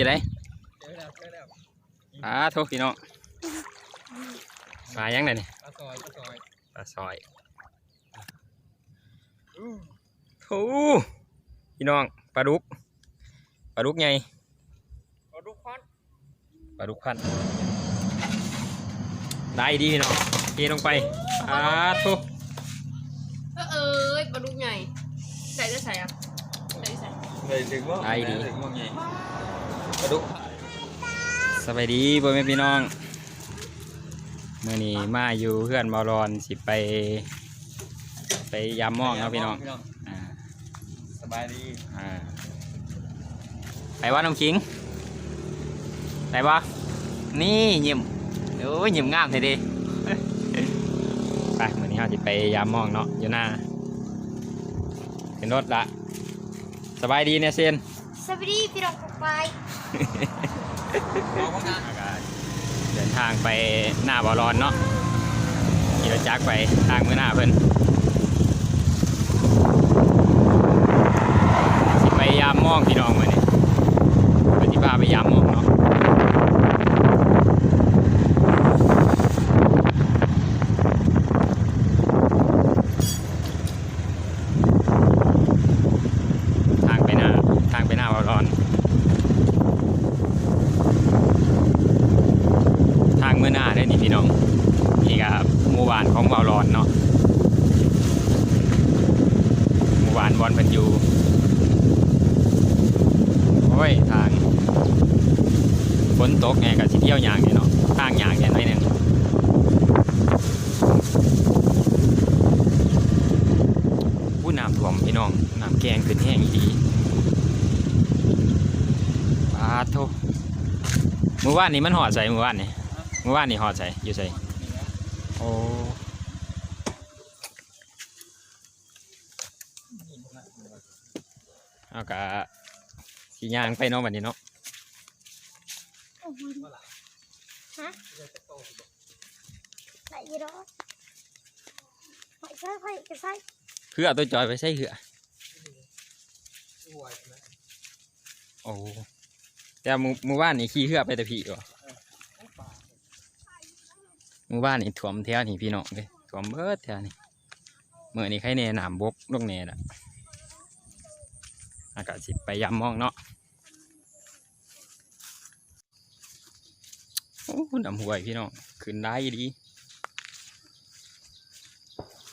จะได้เจอแล้วเจอแล้วปลาโทษพี่น้องปลายังไงนี่ปลาซอยปลาซอยปลาซอยอู้โอ้พี่น้องปลาดุกปลาดุกไงปลาดุกพันปลาดุกพันธุ์ได้ดีพี่น้องเทลงไปปลาโทษเออเอ้ยปลาดุกใหญ่ใส่ได้ใส่อะใส่ได้ใส่เลยถึงว่าได้ดีถึงว่าไงปลา ดุกสบายดีพ่อแม่พี่น้องเมื่อนี้มาอยู่เพื่อนบอลอนสิไป ไปยามหมองเนาะพี่น้องอ่าสบายดีอ่าไปว่าน้ำคิงไปบ่นี่ยิ้มโอ้ยยิ้มงามเลยดิไปวันนี้เราจะไปยามหมองเนาะอยู่หน้าเป็นรถละสบายดีเนี่ยเซน สวัสดีพี่น้องทุกไปเดินทางไปหน้าบอลอนเนาะขี่รถจักรไปทางมือหน้าเพิ่นสิไปยามมองพี่น้องมาเนี่ยไปที่พาไปยามมองเนาะ ทางไปหน้าทางไปหน้าบอลอน ทางเมื่อหน้าได้อนี่พี่น้องนี่ครับหมู่บ้านของบอลอนเนาะหมู่บ้านบอลเพันอยูโอ้ ยทางฝนตกไงกับสิเที่ยวอย่างเนี่ยเนาะทางอย่างเนี่ยน้อยหนึ่งผู้น้ำท่วมพี่น้องน้ำแกงขึ้นแห้งดีปาโทเมื่อวานนี้มันหอดใส่เมื่อวานนี่เมื่อวานนี่หอดใส่อยู่ใส่โอ้เอากะ สีย่างไปเนาะวันนี้เนาะฮะไหนยีรอไหนใช่ไผ่กระใส่เพื่อเอาตัวจอยไปใส่เหือสวยนะโอ้แต่หมู่หมู่บ้านนี่ขี่เหือไปแต่พี่วะหมู่บ้านนี่ถ่วมแถวนี่พี่น้องเลยถ่วมเบิดแถวนี่เมื่อนี้ใครเนหนามบกลงเนน่ะอากาศสิไปยำมองเนาะ โอ้ดำห่วยพี่น้องขึ้นได้ดี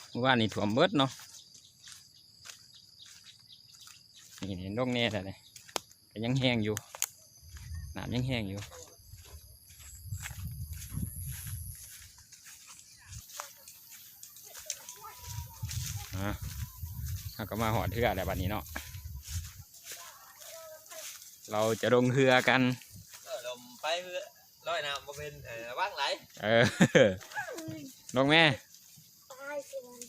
หมู่านนี่ถ่วมเบิดเนาะนี่นี่ลงเนแต่เลยก็ยังแห้งอยู่น้ำยังแห้งอยู่อะเราก็มาหอดเรือแล้วบัดนี้เนาะเราจะลงเรือกัน เออลงแม่ ตายสิมัน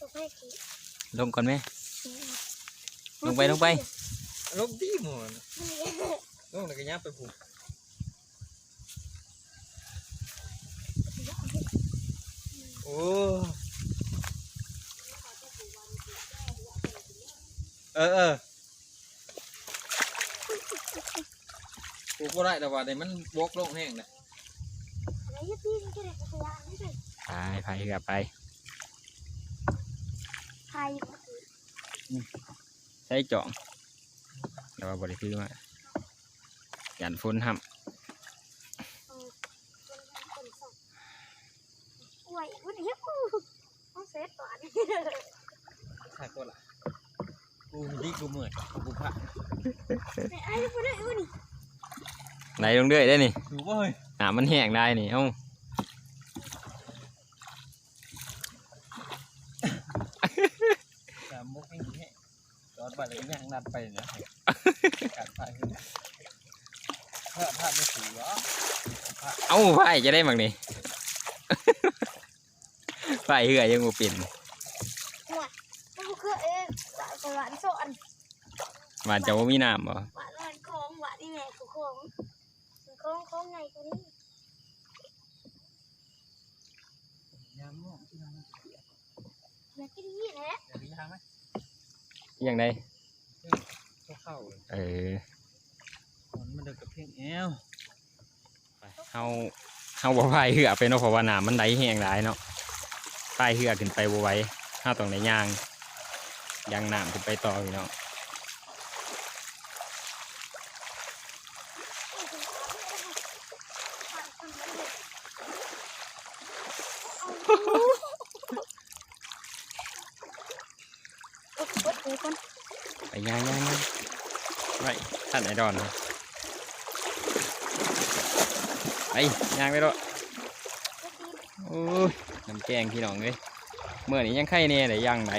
ตัวไผ่ขี้ลงก่อนแม่ ลงไปลงไปลมดีหมดลงแล้วก็ยับไปผูกโอ้เออเออ ผูกบ่ได้แต่ว่าเดี๋ยวมันบกลงแห้งเลยอะไรยี่ปีมันจะได้กระยานไม่ใช่ไปไปเรือไปไผ่ใช้จ่องแต่ว่าบริคือมายันฟุ้นห้อวยวันนี้กูต้องเซฟก่อนขาดตัวละกูมีดีกูเหมื่อยกูพระไอ้ไอ้กูได้อุ้นี่ำ ไหนลงเรื่อยได้นี่ดูว่าเฮ้ยน้ำมันแห้งได้นี่เอ้าสามมุกนี่แห้งจอดไปเลยก็ยังนัดไปนะการพายขึ้นพระพระไม่ถือเหรอพระเอ้าไฟจะได้มั้งนี่ไฟเหือยังบ่เป็นกูเคยเองหวานหวานโซนมันจะว่ามีน้ำบ่หวานหวานคองหวานนี่แม่กูคอง คองคองไงกูนี่ยามมองที่นั่นแม่กินยี่แหละเดี๋ยวพี่ทางไหมอยังไงเข้าเออๆมันมันเดินกับเพียงแอวไปเฮาเฮาบ่พายเหือไปเนาะเพราะว่าน้ำมันไหลแห้งหลายเนาะพายเหือขึ้นไปบ่ไหวเฮาต้องได้ย่างย่างน้ำขึ้นไปต่อพี่น้อง โอ้โหเดี๋ยวก่อน ไปย่างย่างย่างไปท่านไอ ดอนครับไปย่างไปด้วยโอ้ยน้ำแกงพี่น้องเลยเมื่อนี้ยังไข่เนี่ยได้ย่างได้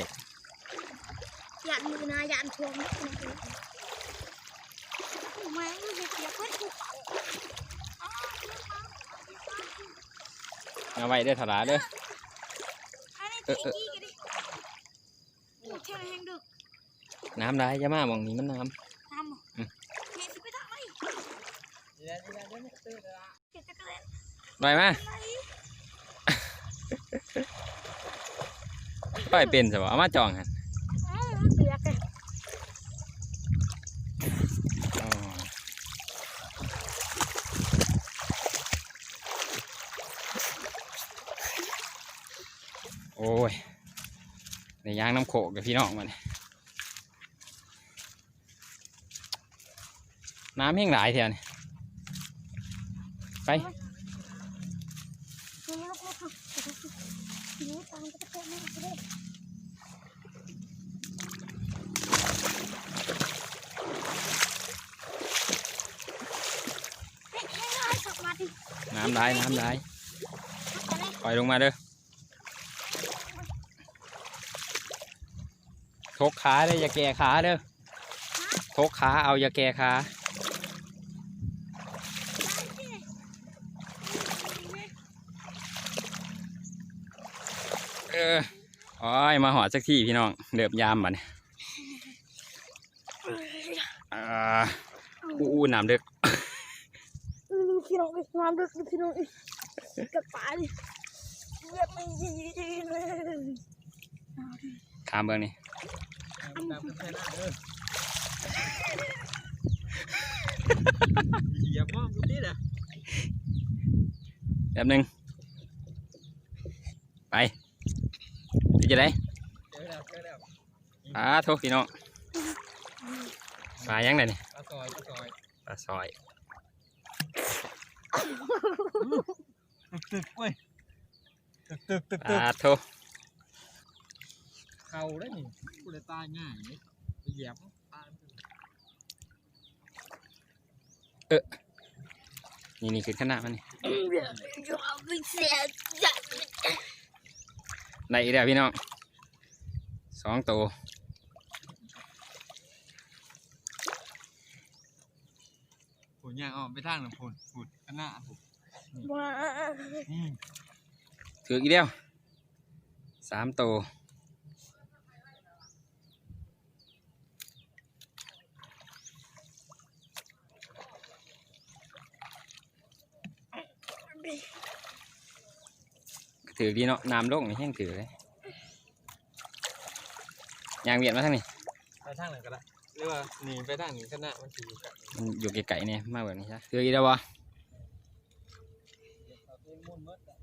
ยานมือนะยานทวงนะแม่งมันจะเสียเพื่อนกูเอาไว้เด้อถลาเด้อให้ในตีกี้กันดิโอ้เท่าไรแห่งดึกน้ำได้จะมาหมองนี้มันน้ตามหมอเฮ้ยสิไปทำไม นี่แหละนี่แหละเดี๋ยวนี้ตื่นแล้วเดี๋ยวจะเกิดำไปมาอะไรค่อยเป็นสิบ่เอามาจองฮะอ้าวมันเปียกเลยอ๋อโอ้ยในย่างน้ำโขกกับพี่น้องมันน้ำแห้งหลายเท่านี่ ไปน้ำไหลน้ำไหลปล่อยลงมาเด้อทกขาเลยอย่าแก่ขาเด้อทกขาเอาอย่าแก่ขา เออโอ้ยมาหอดสักที่พี่น้องเดือบยามบัดนี้อ่าอู้อู้น้ำเด็กอืมพี่น้องอีกน้ำดึกพี่น้องอีกกระป๋าดิเลือดไม่ยีเลยขามเบิ่งนี่ตามกันแค่หน้าเด้ออย่ามองกูดินะแป๊บหนึงไป ที่จะได้เจอแล้วเจอแล้วปลาโทษพี่น้องปลายังไงนี่ปลาซอยปลาซอยปลาซอยตึกตึกเว้ยตึกตึกตึกปตึกลาโทษเข่าได้นี่กูเลยตายง่ายนี่ไปเหยียบตายนี่นี่คือขนาดมันนี่ยอม ไม่เสียใจในอีกแล้วพี่น้องสองตัวผุนยางออกไปทางหนึ่งผุนผุนข้างหน้าผุนว้านี่ถืออีกแล้วสามตัว ถือดีเนาะน้ำลงนี่แห้งถือเลยยางเวียนมาทางนี้ไปทางไหนก็ได้หรือว่าหนีไปทางนี้ข้างหน้ามันถือกันมันอยู่ไกลๆเนี่ยมากแบบนี้ใช่ถืออีกแล้ววะเอาตีนมุ่นหมดอะ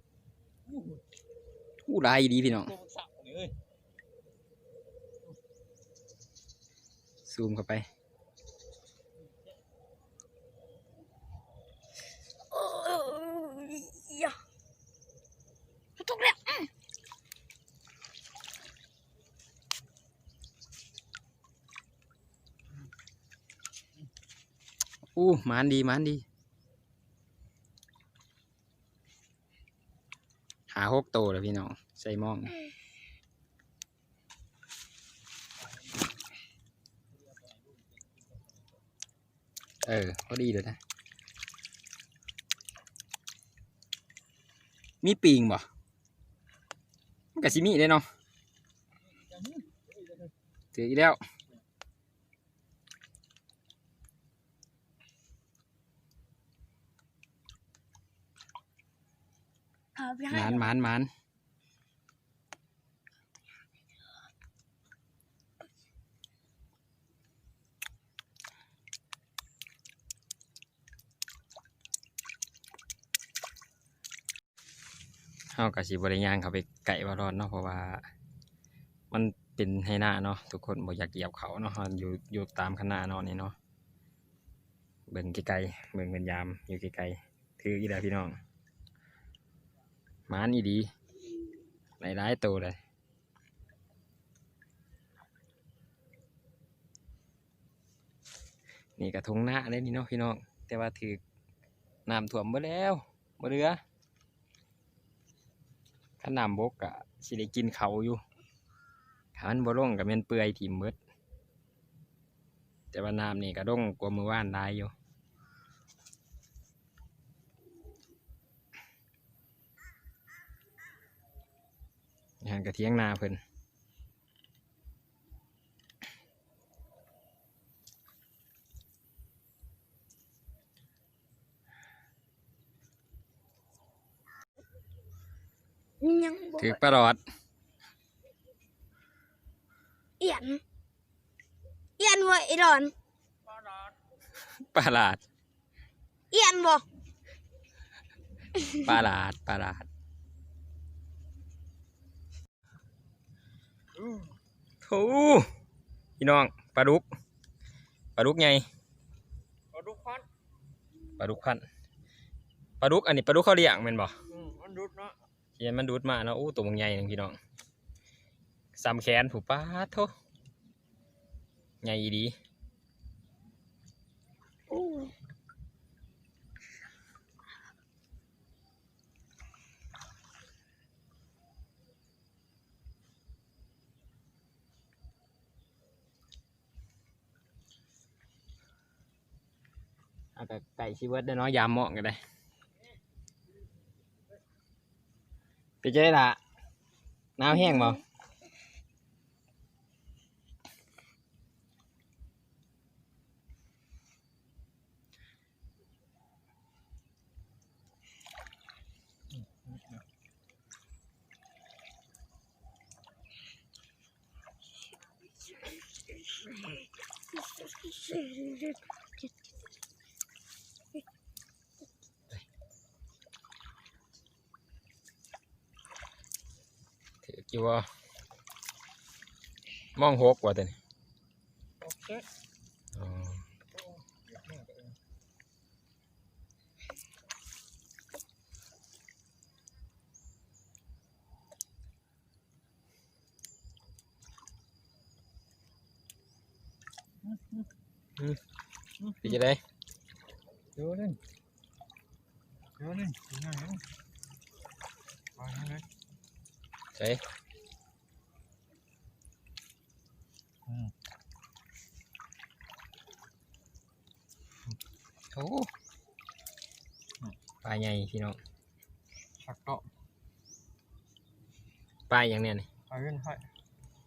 อู้ได้ดีพี่น้องตัวมันสับเลยซูมเข้าไป โอ้ยยะทุกแล้ว อู้หมานดีหมานดี หาหกโตแล้วพี่น้อง ใส่มอง เออพอดีเลยนะ มีปีงบ่มันกะสิมีเลยเนาะถืออีแล้วานหมานหมานเฮากะสิบริยางเขาไปไก่บารอนเนาะเพราะว่า มันเป็นให้หน้าเนาะทุกคนบ่อยากเหยียบเขาเนาะอยู่อยู่ตามขนาดเนาะนี่เนาะเบิ่งไกลๆเบิ่งเป็นยามอยู่ไกลๆถืออีแาพี่น้อง มานอีดีหลายๆตัวเลยนี่กระทงหน้าเลยนี่เนาะพี่น้องแต่ว่าถือน้ำท่วมบ่แล้วบ่เรือถ้าน้ำบกอะสิได้กินเขาอยู่ถ้ามันบ่ลงก็แม่นเปื่อยถิ่มหมดแต่ว่าน้ำนี่ก็ลงกว่ามือว่านได้อยู่ งานกระเทียงนาเพิ่นยังบ่ถือปลาหลอดเอียนเอียนบ่ไอ้ดอนปลาหลาดเอียนบ่ปลาหลาดปลาหลาด โธ่พี่น้องปลาดุกปลาดุกไงเอาดูควันปลาดุกพันธุ์ปลาดุกอันนี้ปลาดุกเขาเลี้ยงแม่นบ่อืมมันดูดเนาะเฮียนมันดูดมาเนาะอู้ตัวมันใหญ่หนึงพี่น้องซ้ำแขนผู้ป้าดโทใหญ่อีดีโอ้ เอาแต่ไก่ชีเวิร์ดได้อเนาะยามเหมาะกันได้ไปเจ๊ละน้ำแห้งบ่ถื อกี่ว่ามองหกว่าแต่นี่โอเคอ๋อไปจะได้เดี๋ยวนึงเดี๋ยวนึงถึงไหนแล้วไปนั่นเลยใช่ อืม โอ้ป ลาใหญ่พี่น้องชักเกาะปลาอย่างเนี้ยนี่ไปเล่นให้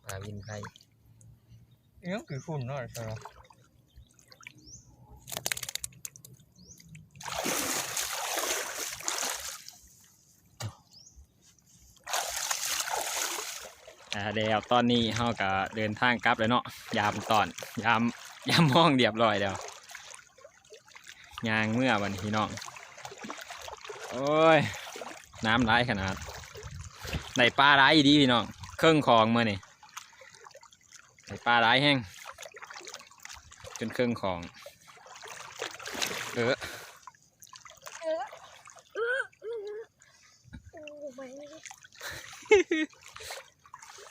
ปลาวินไทยเอี้ยงกี่ฝุ่นเนาะใช่ไหมอ่าเดี๋ยวตอนนี้เราก็เดินทางกลับแล้วเนาะยามตอนยามยามมองเรียบร้อยแล้วยางเมื่อวันนี้พี่น้อง โอ้ย น้ำร้ายขนาดได้ปลาร้ายอีดีพี่น้องเครื่องคองเมื่อนี่ได้ปลาร้ายแห้งจนเครื่องคอง เออ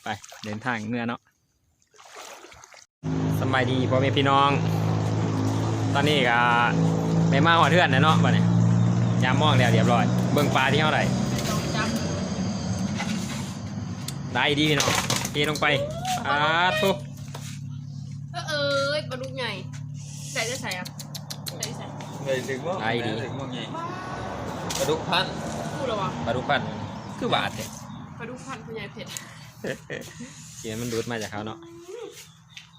ไปเดินทางเมื่อเนาะสบายดีพ่อแม่พี่น้อง ตอนนี้ก็ไม่มาหัวเทือนนะเนาะวันนี้ยามมองแล้วเรียบร้อย เบิ่งปลาที่เท่าไหร่ต้องจได้ดีพี่น้องเทลงไปอาทุำเออเอ้ยปลาดุกใหญ่ใส่ได้ใส่อะใส่ได้ใส่เลยถึงว่าได้ดีถึงว่าไงกระดูกพันพูดแล้ววะปลาดุกปั้นคือบาดเนี่ยปลาดุกพันธุ์คุณยายเผ็ดเขียนมันดูดมาจากเขาเนาะ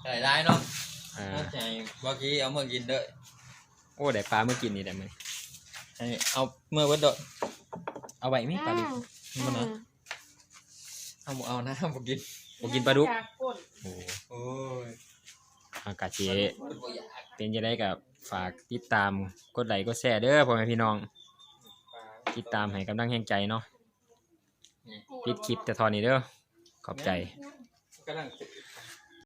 ได้ได้เนาะอ่าน่าใจเมื่อกี้เอาเมื่อกินเด้อโอ้ได้ปลาเมื่อกินนี่ได้ไหม ให้เอาเมื่อวันเด้อเอาไว้ไหมปลาดุกมันนะเอาบ่เอานะบ่กินบ่กินปลาดุกอยากป่นโอ้โอ้ยอากาศเชเป็นจะได้กับฝากติดตามกดไลค์กดแชร์เด้อพ่อแม่พี่น้อง ติดตามให้กำลังแห่งใจเนาะปิดคลิปแต่ทอนนี้เด้อขอบใจกำลัง